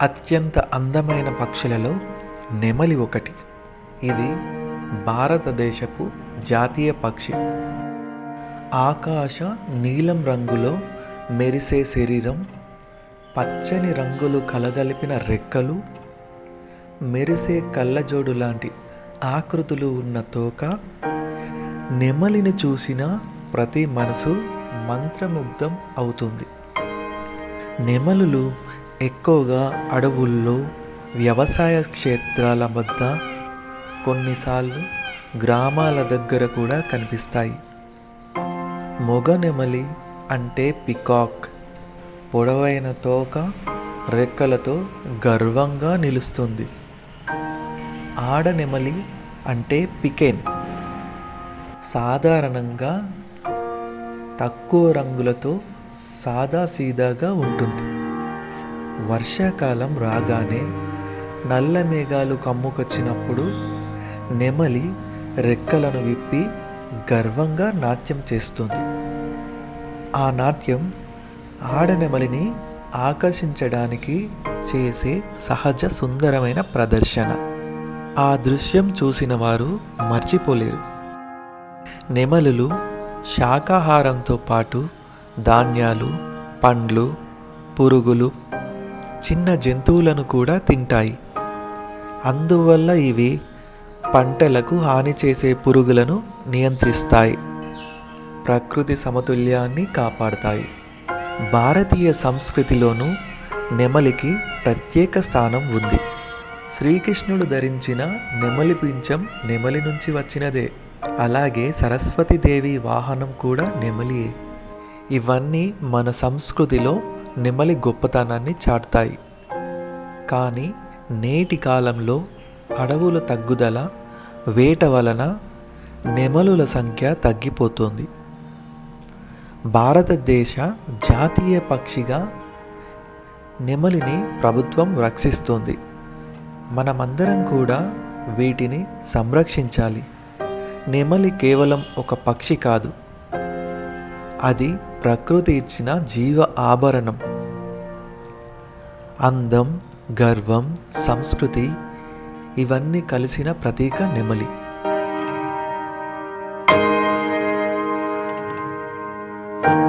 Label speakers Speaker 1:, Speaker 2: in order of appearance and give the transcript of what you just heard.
Speaker 1: అత్యంత అందమైన పక్షులలో నెమలి ఒకటి. ఇది భారతదేశపు జాతీయ పక్షి. ఆకాశ నీలం రంగులో మెరిసే శరీరం పచ్చని రంగులు కలగలిపిన రెక్కలు మెరిసే కళ్ళజోడు లాంటి ఆకృతులు ఉన్న తోక నెమలిని చూసిన ప్రతి మనసు మంత్రముగ్ధం అవుతుంది. నెమలులు ఎక్కువగా అడవుల్లో వ్యవసాయ క్షేత్రాల వద్ద కొన్నిసార్లు గ్రామాల దగ్గర కూడా కనిపిస్తాయి. మొగ నెమలి అంటే పికాక్ పొడవైన తోక రెక్కలతో గర్వంగా నిలుస్తుంది. ఆడ నెమలి అంటే పికెన్. సాధారణంగా తక్కువ రంగులతో సాదాసీదాగా ఉంటుంది. వర్షాకాలం రాగానే నల్ల మేఘాలు కమ్ముకొచ్చినప్పుడు నెమలి రెక్కలను విప్పి గర్వంగా నాట్యం చేస్తుంది. ఆ నాట్యం ఆడనెమలిని ఆకర్షించడానికి చేసే సహజ సుందరమైన ప్రదర్శన. ఆ దృశ్యం చూసిన వారు మర్చిపోలేరు. నెమలులు శాకాహారంతో పాటు ధాన్యాలు పండ్లు పురుగులు చిన్న జంతువులను కూడా తింటాయి. అందువల్ల ఇవి పంటలకు హాని చేసే పురుగులను నియంత్రిస్తాయి. ప్రకృతి సమతుల్యాన్ని కాపాడతాయి. భారతీయ సంస్కృతిలోనూ నెమలికి ప్రత్యేక స్థానం ఉంది. శ్రీకృష్ణుడు ధరించిన నెమలి పింఛం నెమలి నుంచి వచ్చినదే. అలాగే సరస్వతీదేవి వాహనం కూడా నెమలియే. ఇవన్నీ మన సంస్కృతిలో నెమలి గొప్పతనాన్ని చాటుతాయి. కానీ నేటి కాలంలో అడవుల తగ్గుదల వేట వలన నెమలుల సంఖ్య తగ్గిపోతుంది. భారతదేశ జాతీయ పక్షిగా నెమలిని ప్రభుత్వం రక్షిస్తుంది. మనమందరం కూడా వీటిని సంరక్షించాలి. నెమలి కేవలం ఒక పక్షి కాదు. అది ప్రకృతి ఇచ్చిన జీవ ఆభరణం. అందం గర్వం సంస్కృతి ఇవన్నీ కలిసిన ప్రతీక నెమలి. thank you